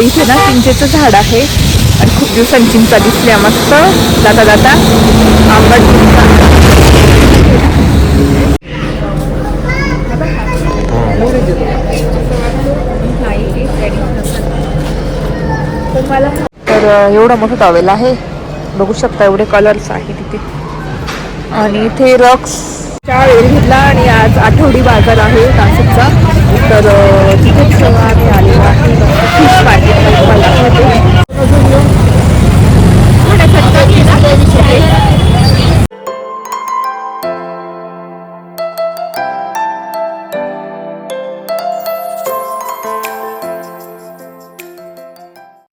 इथे ना चिंचेचं झाड आहे. आणि खूप दिवसांनी चिंचा दिसल्या मस्त. जाता जाता. आंबट चिंचा. तर एवढा एवढं मोठं टॉवेल आहे. बघू शकता एवढे कलर्स आहे तिथे आणि इथे रक्सच्या वेळ घेतला आणि आज आठवडी बाजार आहे नाशिकचा. तर तिथेच आम्ही आलेलो आहे. फिश मार्केट मला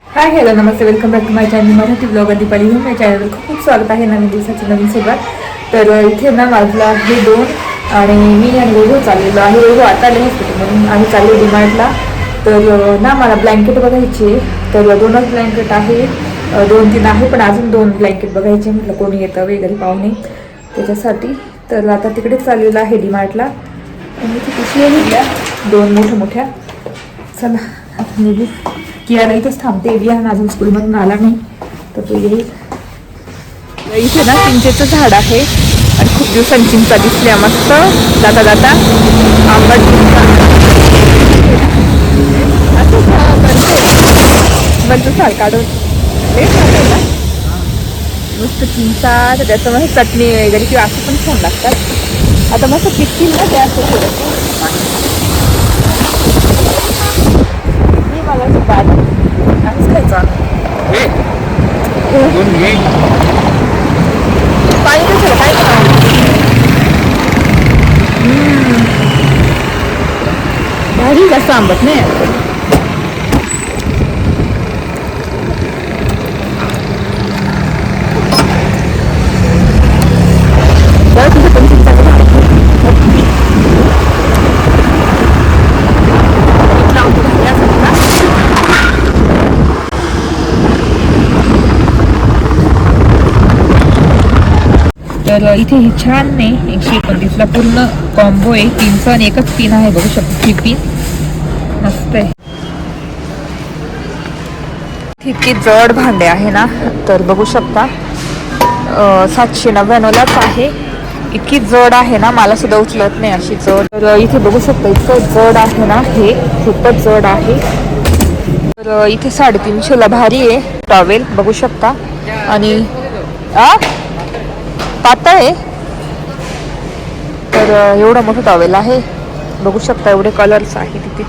hi hello Namaste. Welcome back to my channel Marathi blog Deepali घेऊन माझ्या चॅनलवर खूप खूप स्वागत आहे. नवीन दिवसाची नवीन सुरुवात. तर इथे ना वाजला आहे दोन आणि मी आणि वेगळं चाललेलो आहे. वेगळं आता आले हॉस्पिटलमधून आम्ही चाललो डिमार्टला. तर ना मला ब्लँकेट बघायची आहे. तर दोनच ब्लँकेट आहे. दोन तीन आहे पण अजून दोन ब्लँकेट बघायचे म्हटलं कोणी येतं वगैरे पाहुणे त्याच्यासाठी. तर आता तिकडेच चाललेलं आहे डिमार्टला. आणि इथे पिशव्या घेतल्या. दोन मोठ्या मोठ्या. चला आता निघू. कियारा इथंच थांबते. विहान अजून स्कूलमधून आला नाही. तर तो येईल. इथे ना चिंचेचं झाड आहे. खूप दिवसांनी चिंचा दिसल्या मस्त जाता जाता आंबट चिंचा असं काढून. ते झाड आहे ना? मस्त चिंचा तर चटणी वगैरे किंवा असं पण छान लागतात. आता मस्त पिकतील ना ते असं थोडंसं मी मला असं बाद खायचं. पाणी कशाला काय भारी जास्त आंबट नाही बरं तुझं पण चिंचाचं झाड आहे. लावून भारी असतं ना. तर इथे हे छान नाही एकशे एकोणतीसला पूर्ण कॉम्बो आहे. तीनचं आणि एकच पिन आहे. बघू शकतो. ही पिन मस्त आहे. इतकी जड भांडे आहे ना तर बघू शकता. सातशे नव्याण्णवलाच आहे. इतकी जड आहे ना मला सुद्धा उचलत नाही अशी जड. तर इथे बघू शकता इतकं जड आहे ना हे. खूपच जड आहे. तर इथे साडेतीनशेला भारी आहे. टॉवेल बघू शकता. आणि आ पातळ आहे. तर एवढा एवढं मोठं टॉवेल आहे. बघू शकता एवढे कलर्स आहे तिथे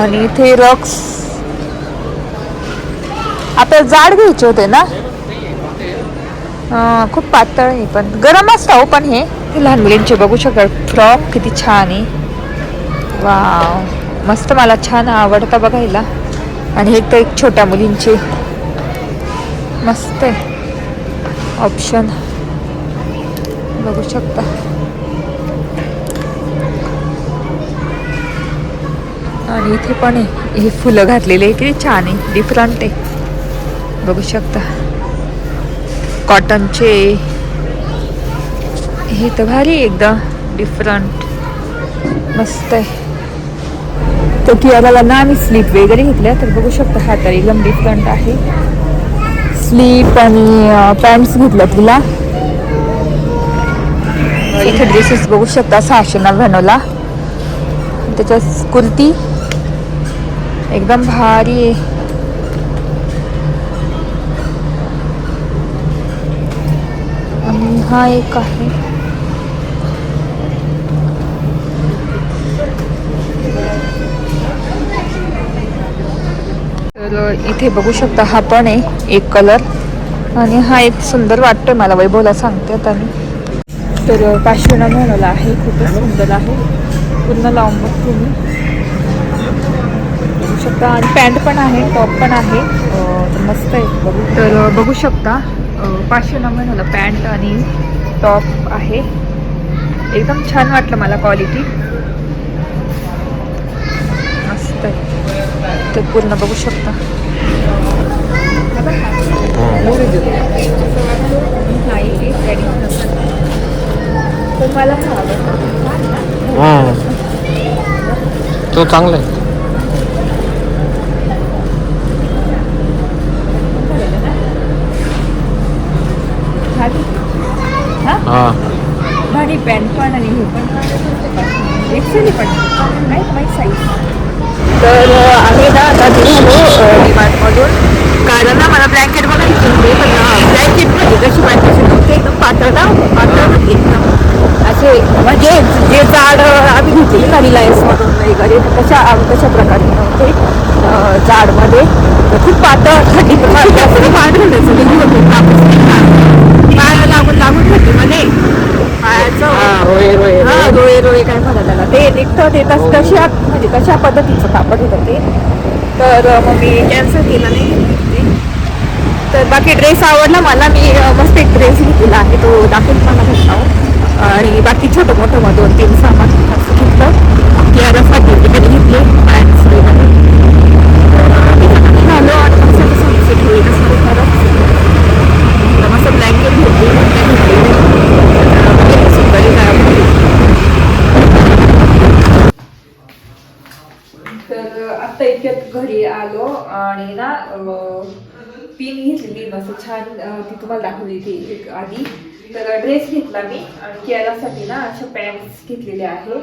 आणि इथे रक्स आता जाड घ्यायचे होते ना? खूप पातळ आहे पण. गरम असतं हो पण हे. लहान मुलींचे बघू शकता फ्रॉक किती छान आहे. वाव मस्त मला छान आवडतं बघायला. आणि हे तर एक छोट्या मुलींचे. मस्त आहे. ऑप्शन बघू शकता. आणि इथे पण आहे. हे फुलं घातलेले आहे किती छान आहे. डिफरंट आहे. बघू शकता. कॉटनचे हे तर भारी एकदम डिफरंट मस्त आहे. तर कियाला ना आम्ही स्लीप वगैरे घेतल्या तर बघू शकता हा तर एकदम डिफरंट आहे. स्लीप आणि पॅन्ट्स घेतल्या तिला. इथे ड्रेसेस बघू शकता सहाशे नव्याण्णवला. त्याच्यात कुर्ती एकदम भारी आहे. आणि हा एक आहे. तर इथे बघू शकता हा पण आहे एक कलर आणि हा एक सुंदर वाटतोय मला वैभवला सांगते आता मी. तर पाचशे नव्याण्णवला आहे खूपच सुंदर आहे. पूर्ण लावून बघ तुम्ही. बघू शकता. आणि पॅन्ट पण आहे टॉप पण आहे. तर मस्त आहे. बघू. तर बघू शकता. अं, पाचशे नव्याण्णवला पॅन्ट आणि टॉप आहे. एकदम छान वाटलं मला क्वालिटी. मस्त आहे. ते पूर्ण बघू शकता. तर मला तो चांगला आहे. हां? भारी पॅन्ट पण आणि पण. साईज तर आम्ही ना आता निघालो कारण ना मला ब्लँकेट बघायचं ब्लँकेट कशी वाटायची एकदम पातळ ना असे म्हणजे जे जाड आम्ही घेतलेली ना रिलायन्समधून वगैरे तशा तशा प्रकारे नव्हते अ, जाडमध्ये खूप पातळ थंडी असं पांढरण्याचं निघून होते? पायाला लागून लागून होते मध्ये पायाचं हा रोळे रोळे काय म्हणतात त्याला. ते निघतं ते तस तशा म्हणजे तशा पद्धतीचं कापड होतं ते. तर मग मी कॅन्सल केलं नाही. घेतली ते. तर बाकी ड्रेस आवडला मला. मी मस्त एक ड्रेस घेतलेला आहे तो दाखवून मला भेटला आणि बाकी छोटं मोठं मग दोन तीन सामान असं घेतलं. कियारासाठी तिकडे घेतले पॅन्ट्स वगैरे झालो. आणि मग सगळं असं खरंच तर ब्लँकेट घेतली तर आता इतक्यात घरी आलो आणि ना पिन घेतलेली मस्त छान ती तुम्हाला दाखवली ती एक आधी. तर ड्रेस घेतला मी आणि केरासाठी ना अशा पॅन्ट्स घेतलेल्या आहे.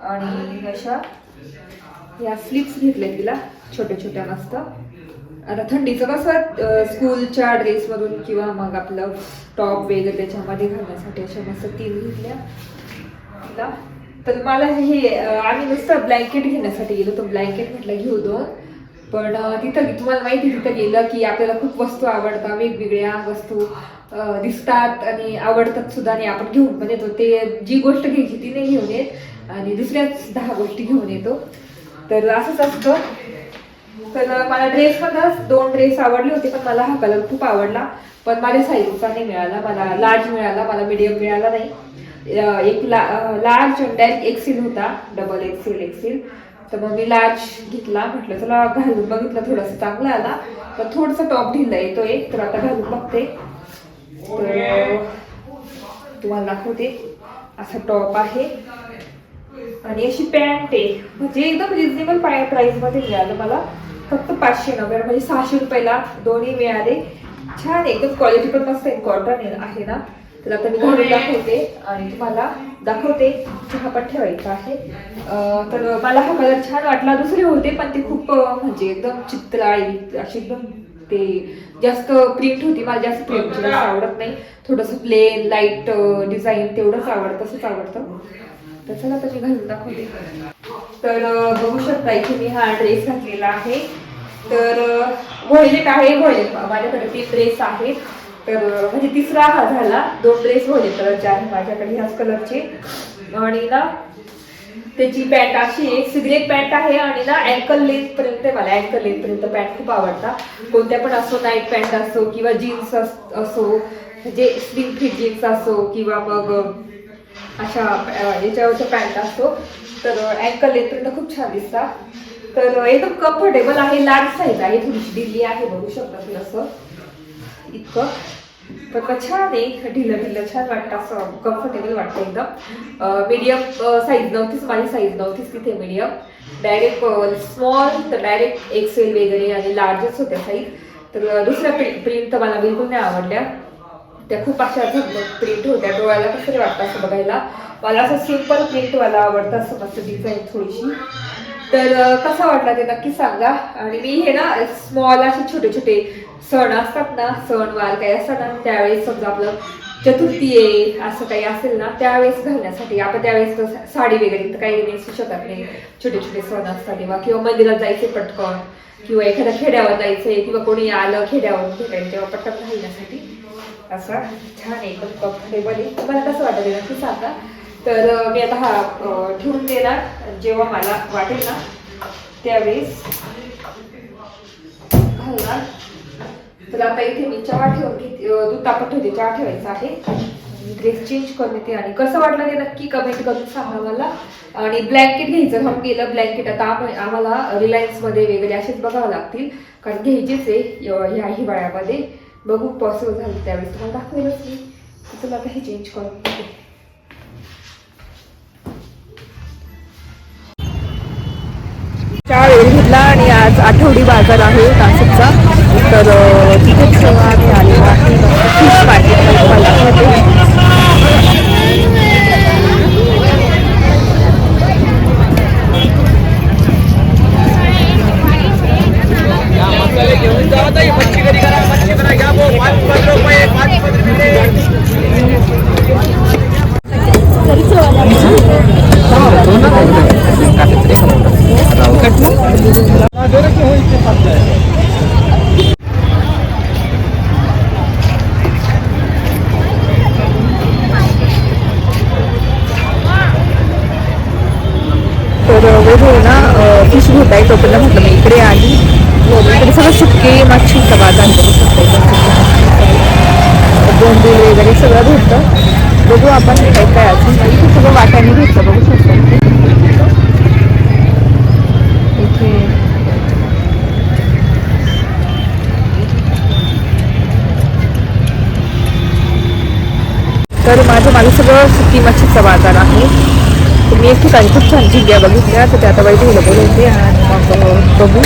आणि अशा या स्लिप्स घेतल्या तिला छोट्या छोट्या मस्त. आता थंडीचं कसं स्कूलच्या ड्रेसमधून किंवा मग आपलं टॉप वगैरे त्याच्यामध्ये घालण्यासाठी अशा मस्त तीन घेतल्या. तिला. तर मला हे आम्ही नुसतं ब्लँकेट घेण्यासाठी गेलो तर ब्लँकेट म्हटलं घेऊ दोन. पण तिथं तुम्हाला माहिती तिथं गेलं की आपल्याला खूप वस्तू आवडतात वेगवेगळ्या वस्तू दिसतात आणि आवडतात सुद्धा आणि आपण घेऊन पण येतो. ते जी गोष्ट घ्यायची ती नाही घेऊन येत आणि दुसऱ्याच दहा गोष्टी घेऊन येतो. तर असंच असतं. तर मला ड्रेस मधलाच दोन ड्रेस आवडले होते पण मला हा कलर खूप आवडला. पण माझ्या साईजचा नाही मिळाला. मला लार्ज मिळाला मला मिडियम मिळाला नाही. एक ला लार्ज डायरेक्ट एक्सेल होता. डबल एक्सेल एक्सेल तर मग मी लार्ज घेतला म्हटलं चला घालून बघितलं थोडासा चांगला आला. तर थोडंसं टॉप ढिला येतोय तर आता घालून बघते. तर तुम्हाला दाखवते. असा टॉप आहे. आणि अशी पॅन्ट आहे. म्हणजे एकदम रिझनेबल प्राइसमध्ये मिळालं मला. फक्त पाचशे नव्याण्णव म्हणजे सहाशे रुपयाला दोन्ही मिळाले. छान एकदम क्वालिटी पण मस्त आहे. कॉटन आहे ना. तर आता मी घरी दाखवते आणि तुम्हाला दाखवते चहा पण ठेवायचा आहे. तर मला हा कलर छान वाटला. दुसरे होते पण ते खूप म्हणजे एकदम चित्राळी अशी एकदम ते जास्त प्रिंट होती. मला जास्त प्रिंट आवडत नाही. थोडंसं प्लेन लाइट डिझाईन तेवढंच आवडतं तसंच आवडतं. तर चला तर मी घालून दाखवते. तर बघू शकता इथे मी हा ड्रेस घातलेला आहे. तर व्हॉयलेट आहे व्हॉयलेट माझ्याकडे ते ड्रेस आहे. तर म्हणजे तिसरा हा झाला. दोन ड्रेस होते कलरचे आहे माझ्याकडे ह्याच कलरचे आणि ना त्याची पॅन्ट अशी एक सिगरेट पॅन्ट आहे आणि ना अँकल लेंथ पर्यंत आहे मला. अँकल लेंथ पर्यंत पॅन्ट खूप आवडतात. कोणत्या पण असो नाईट पॅन्ट असो किंवा जीन्स असो म्हणजे स्लिम फिट जीन्स असो किंवा मग अशा याच्यावरचा याच्यावरच्या पॅन्ट असतो तर अँकल लेंथ खूप छान दिसतात. तर एकदम कम्फर्टेबल आहे. लार्ज साईज आहे. थोडीशी दिल्ली आहे. बघू शकता तुम्ही असं. इतकं पण छान आहे. ढिलं ढिलं छान वाटतं. असं कम्फर्टेबल वाटतं एकदम. मीडियम साईज नव्हतीच माझी साईज नव्हतीच तिथे मीडियम डायरेक्ट स्मॉल तर डायरेक्ट एक्सेल वगैरे आणि लार्जच होत्या साईज तर दुसऱ्या प्रिंट तर मला बिलकुल नाही आवडल्या. त्या खूप अशा प्रिंट होत्या. डोळ्याला कसं तरी वाटतं असं बघायला. मला असं सिंपल प्रिंटवाला आवडतं. असं मस्त डिझाईन थोडीशी. तर कसा वाटला ते नक्की सांगा. आणि मी हे ना स्मॉल असे छोटे छोटे सण असतात ना सणवार काही असतात ना त्यावेळेस समजा आपलं चतुर्थी आहे असं काही असेल ना त्यावेळेस घालण्यासाठी आपण त्यावेळेस साडी वगैरे तर काही नेसू शकत नाही. छोटे छोटे सण असतात तेव्हा. किंवा मंदिरात जायचे पटकन किंवा एखाद्या खेड्यावर जायचंय किंवा कोणी आलं खेड्यावर भेटायला तेव्हा पटकन घालण्यासाठी. असं छान आहे एकदम कम्फर्टेबल आहे. तुम्हाला कसं वाटतं नक्की सांगा. तर मी आता हा ठेवून देणार. जेव्हा मला वाटेल ना त्यावेळेस घालणार. तर आता इथे मी चहा ठेवून घेते दूध तापत ठेवते चहा ठेवायचा आहे. ड्रेस चेंज करून येते. आणि कसं वाटलं ते नक्की कमेंट करून सांगा मला. आणि ब्लँकेट घ्यायचं हम गेलं ब्लँकेट आता आम्हाला रिलायन्समध्ये वगैरे असेच बघावं लागतील. कारण घ्यायचेच आहे ह्या हिवाळ्यामध्ये. बघू पॉसिबल झालं त्यावेळेस. तुम्हाला दाखवेलच मी. तर चला आता हे चेंज करून घेते. चहा वेळ घेतला आणि आज आठवडी बाजार आहे नाशिकचा. तर तिथेच आम्ही आलेलो आहे. फिश मार्केट मला होत आहे तोपर्यंत म्हटलं मी इकडे आली. इकडे सगळं सुके मच्छीचा बाजार बघू बोंबील वगैरे सगळं भेटतं. बघू आपण काय काय अजून इथे सगळं वाट्याने भेटतं. बघू शकतो. इथे तर माझं माझं सगळं सुकी मच्छीचा बाजार आहे तुम्ही एक ठिकाणी खूप छान जिल्ह्या बघितल्या तर त्या आता वैदिकला बोलवते आणि मग बघू.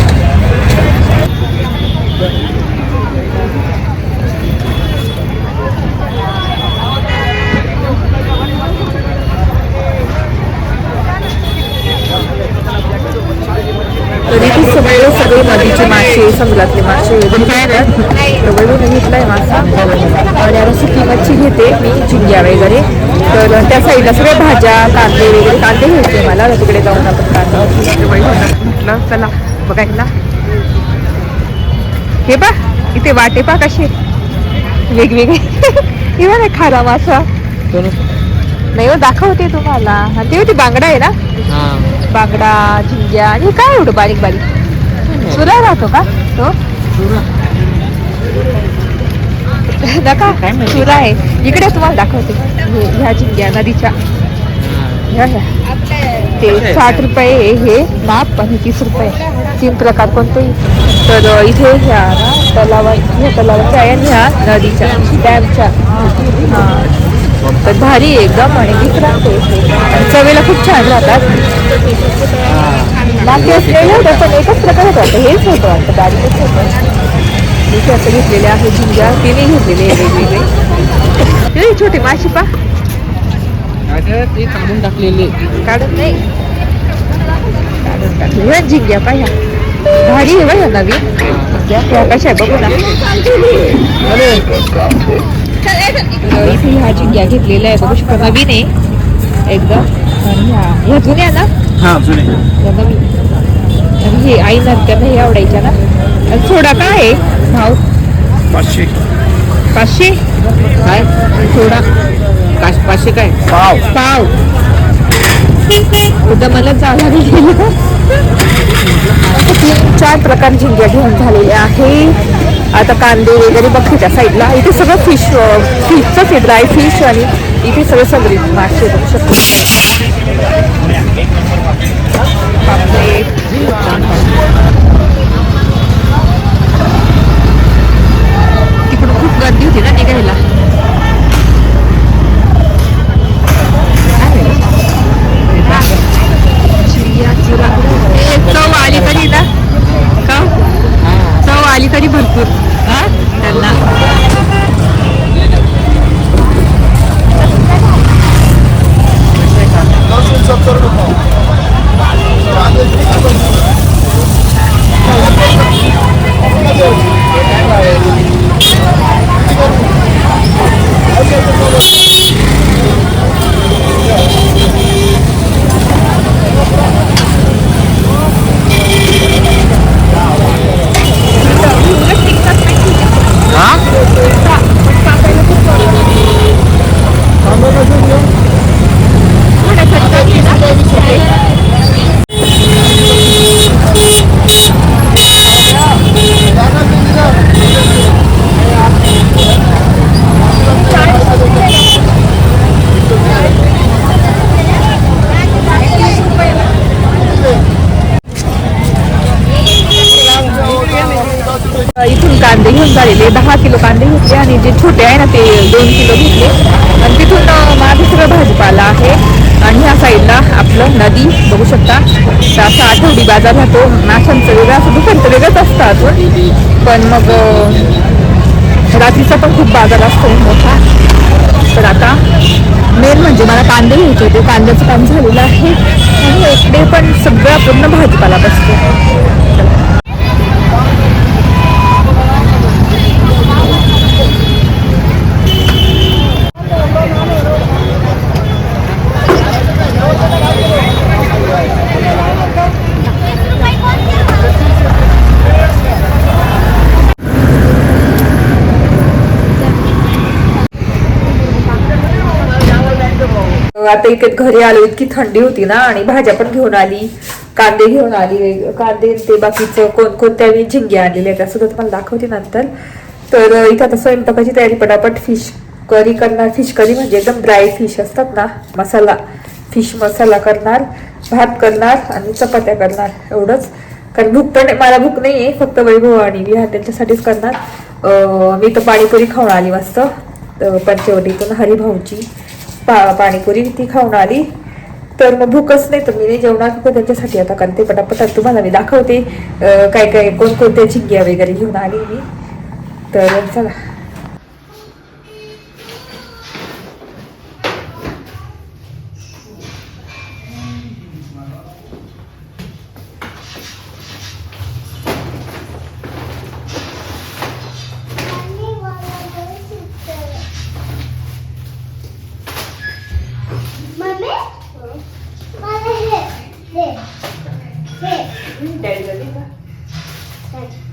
सगळे सगळे नदीचे मासे समुद्रातले मासे वगैरे घेतलाय मासा. आणि आता सुकी मच्छी घेते मी झिंग्या वगैरे. तर त्या साईडला सगळ्या भाज्या कांदे वगैरे कांदे घ्यायचे मला. तिकडे जाऊन आपण कांदे म्हटलं चला बघायला हे बा इथे वाटे पा कसे. वेगवेगळे. हे बघा खारा मासा. नाही हो दाखवते तुम्हाला. हा ते होती बांगडा आहे ना? बांगडा झिंग्या आणि हे काय एवढं बारीक बारीक? सुरा राहतो का? तो? नका. सुरा आहे. इकडे तुम्हाला दाखवते. हे- ह्या झिंग्या नदीच्या. ते साठ रुपये हे माप आणि तीस रुपये. तीन प्रकार कोणतेही. तर इथे ह्या तलावा ह्या तलावाच्या आहे आणि ह्या नदीच्या डॅमच्या. हां. तर भारी एकदम आणि विक्रांत आणि चवीला खूप छान राहतात. बाकी असलेलं पण एकच प्रकार होतं. हेच होतं वाटतं बारीकच होतं इथे असं घेतलेले आहे झिंग्या तिने घेतलेले आहे वेगवेगळे. छोटे माशी पा. ते काढून टाकलेले काढत नाही. काढून टाकले झिंग्या पा ह्या. भारी आहे बा ह्या नवीन. झिंग्या ह्या कशा आहे बघू ना. इथे ह्या झिंग्या घेतलेल्या आहे बघू शकता नवीन आहे. एकदम ह्या जुन्या ना? हा नवीन. आणि हे आई त्यांना हे आवडायच्या ना? सोडा काय आहे? भाव? पाचशे. पाचशे? काय? सोडा पाच पाचशे काय? पाव. पाव. उद्या मला जावं लागेल चार प्रकार झिंग्या घेऊन झालेल्या आहे. आता कांदे वगैरे बघते त्या साईडला इथे सगळं फिश फिशचंच आहे ड्राय फिश आणि इथे सगळं सगळे मासे बघू शकतो. पापलेट खूप गर्दी होती ना चुरा ए, चव आली तरी ना का चव आली तरी भरपूर हा त्यांना इथून कांदे घेऊन झालेले दहा किलो कांदे घेतले आणि जे छोटे आहे ना ते दोन किलो घेतले. आणि तिथून माझं मागे सगळं भाजीपाला आहे. आणि ह्या साईडला आपलं नदी बघू शकता. तर असा आठवडी बाजार राहतो. माशांचं वेगळं असं दुकानचं वेगळंच असतं अजून. पण मग रात्रीचा पण खूप बाजार असतो मोठा. तर आता मेन म्हणजे मला कांदे घ्यायचे होते. कांद्याचं काम झालेलं आहे. आणि इकडे पण सगळा पूर्ण भाजीपाला बसतो. आता इथे घरी आलो इतकी थंडी होती ना आणि भाज्या पण घेऊन आली कांदे घेऊन आली कांदे ते बाकीचं कोणकोणत्या मी झिंगे आणलेल्या त्या सुद्धा तुम्हाला दाखवते नंतर. तर इथं आता स्वयंपाकाची तयारी पटापट फिश करी करणार फिश करी म्हणजे एकदम ड्राय फिश असतात ना मसाला फिश मसाला करणार भात करणार आणि चपात्या करणार एवढंच. कारण भूक तर मला भूक नाही आहे फक्त वैभव आणि विहार त्यांच्यासाठीच करणार. मी तर पाणीपुरी खाऊन आली मस्त पंचवटीतून हरिभाऊची. पा पाणीपुरी ती खाऊन आली. तर मग भूकच नाही तर मी नाही जेवणार फक्त त्यांच्यासाठी आता करते. पटापट तुम्हाला मी दाखवते काय काय कोणकोणत्या झिंग्या वगैरे घेऊन आली मी. तर चला. हे मम्मी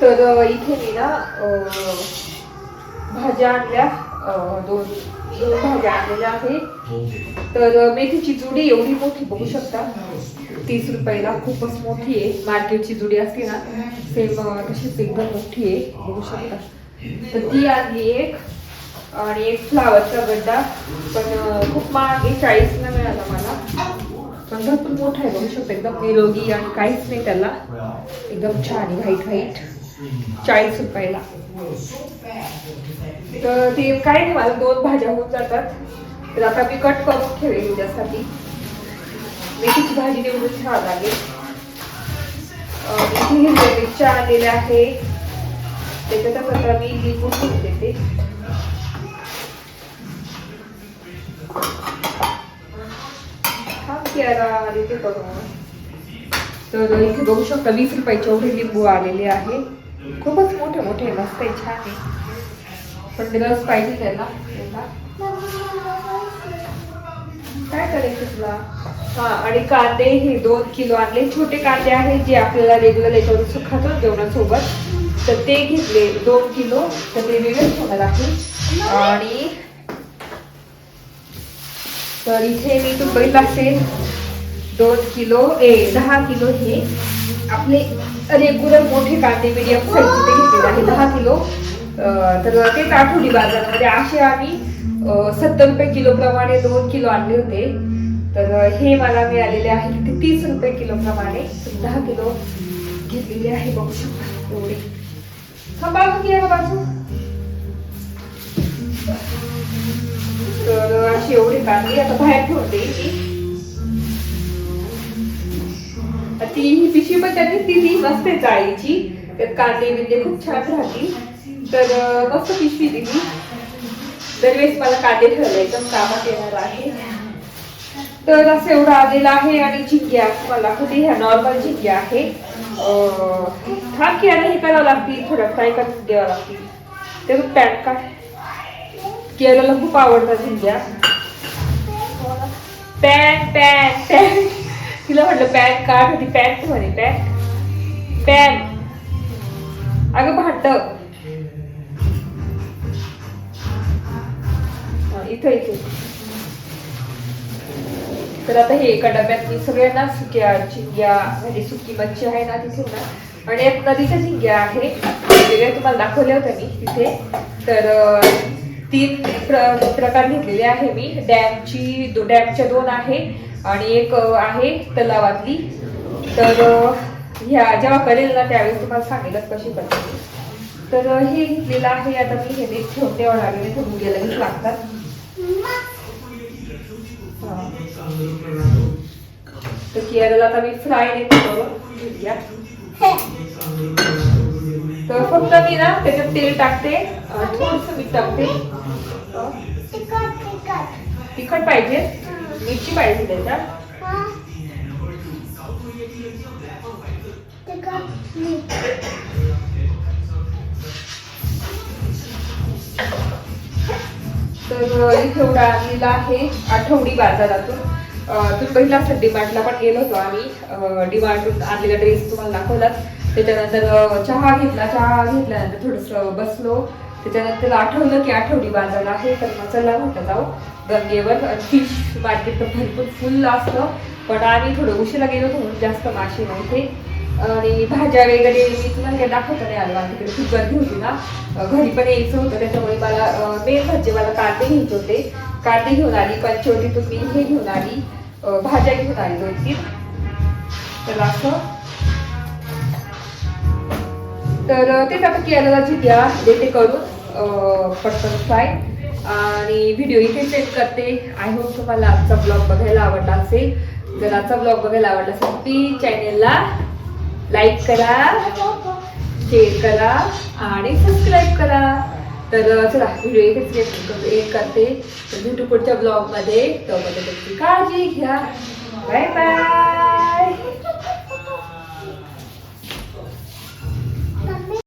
तर इथे मी ना भाज्या आणल्या. दोन दोन भाज्या आणलेल्या आहेत. तर मेथीची जुडी एवढी मोठी बघू शकता. तीस रुपयाला खूपच मोठी आहे. मार्केटची जुडी असते ना सेम तशीच एकदम मोठी आहे. बघू शकता. तर ती आणली एक. आणि एक फ्लावरचा गड्डा. पण खूप महाग आहे. चाळीसला मिळाला मला. पण भरपूर मोठा आहे. बघू शकता. एकदम निरोगी आणि काहीच नाही त्याला. एकदम छान आहे. व्हाईट व्हाईट चाळीस रुपयाला. तर ते काय नाही मला दोन भाज्या होऊन जातात. तर आता मी कट करून ठेवेल उद्यासाठी मेथीची भाजी निवडून छान लागेल? इथे हिरव्या मिरच्या आलेल्या आहे त्याच्यातच आता मी लिंबू ठेवून देते. तर इथे बघू शकता वीस रुपयाचे एवढे लिंबू आलेले आहे खूपच मोठे मोठे मस्त आहे छान आहे. पण रस पाहिजे त्याला. काय करायचं तुला? हा आणि कांदे हे दोन किलो आणले. छोटे कांदे आहेत जे आपल्याला रेग्युलर याच्यावर खातो ना जेवणासोबत. तर ते घेतले दोन किलो. तर ते वेगळेच होणार आहे आणि तर इथे मी तुम्ही असेल. दोन किलो ए दहा किलो हे. आपले रेग्युलर मोठे कांदे मीडियम साईजचे ते घेतलेले आहे. दहा किलो. तर तेच आठवडी बाजारामध्ये. असे आम्ही सत्तर रुपये किलो प्रमाणे दोन किलो आणले होते. तर हे मला मिळालेले आहे. ते तीस रुपये किलो प्रमाणे दहा किलो घेतलेले आहे. बघू शकता. एवढे. हा बाजू की बाजू. तर अशी एवढी कांदे आता बाहेर ठेवते की ती ही पिशवी पण त्यांनी दिली मस्त आहे जाळीची कांदे बिंदे खूप छान राहतील. तर मस्त पिशवी दिली. दरवेळेस मला कांदे ठरवायचं एकदम कामात येणार आहे. तर असं एवढं आलेलं आहे आणि झिंग्या मला कुठे ह्या नॉर्मल झिंग्या आहे. अं, थांब हे करावं लागतील थोडं फ्राय करून द्यावं लागतील. त्याचं पॅन का केरळला खूप आवडतात झिंग्या पॅन पॅन पॅन. तिला म्हटलं पॅन काढ होती पॅन्ट म्हणे पॅन पॅन अगं भांड इथं इथे. तर आता हे एका डब्यात मी सगळ्यांना सुक्या चिंग्या म्हणजे सुकी मच्छी आहे ना तिथे ना आणि एक नदीच्या झिंग्या आहे वेगळ्या तुम्हाला दाखवल्या होत्या मी तिथे. तर तीन प्र प्रकार घेतलेले आहे मी. डॅमची दो डॅमच्या दोन आहे. आणि एक आहे तलावातली. तर ह्या जेव्हा करेल ना त्यावेळेस तुम्हाला सांगेलच कशी करते तर हे घेतलेलं आहे. आता मी हे नीट ठेवून द्यावं लागेल तर लगेच लागतात. तर केरला आता मी फ्राय नाही तर फक्त मी ना त्याच्यात तेल टाकते. थोडस मीठ टाकते. तिखट पाहिजे. मिरची पाहिजे त्याच्यात तर इथे एवढा आहे आठवडी बाजारातून. तू तुम्ही पहिला असं डिमार्टला पण गेलो होतो आम्ही. डीमार्टून आणलेला ड्रेस तुम्हाला दाखवलाच. त्याच्यानंतर चहा घेतला चहा घेतल्यानंतर थोडंसं बसलो. त्याच्यानंतर आठवलं की आठवडी बाजार आहे तर मग चला म्हटलं जाऊ. गंगेवर. फिश मार्केट तर भरपूर फुल असतं. पण आम्ही थोडं उशिरा गेलो म्हणून जास्त मासे नव्हते. आणि भाज्या वगैरे मी तुम्हाला काही दाखवता नाही आलं. मला तिकडे खूप गर्दी होती ना. घरी पण यायचं होतं. त्याच्यामुळे मला मेन म्हणजे मला कांदे घ्यायचे होते. कांदे घेऊन आली पंचवटीतून मी हे घेऊन आली भाज्या घेऊन आली दोन तीन. तर असं. तर ते तेच आता केरळाची द्या देते करून पटकन फ्राय आणि व्हिडिओ इथे सेट करते. आय होप तुम्हाला आजचा ब्लॉग बघायला आवडला असेल. जर आजचा ब्लॉग बघायला आवडला असेल प्लीज चॅनेलला लाईक करा शेअर करा आणि सबस्क्राईब करा. तर चला व्हिडिओ इथेच सेट करते तर भेटू पुढच्या ब्लॉगमध्ये तर तुमची काळजी घ्या. Bye bye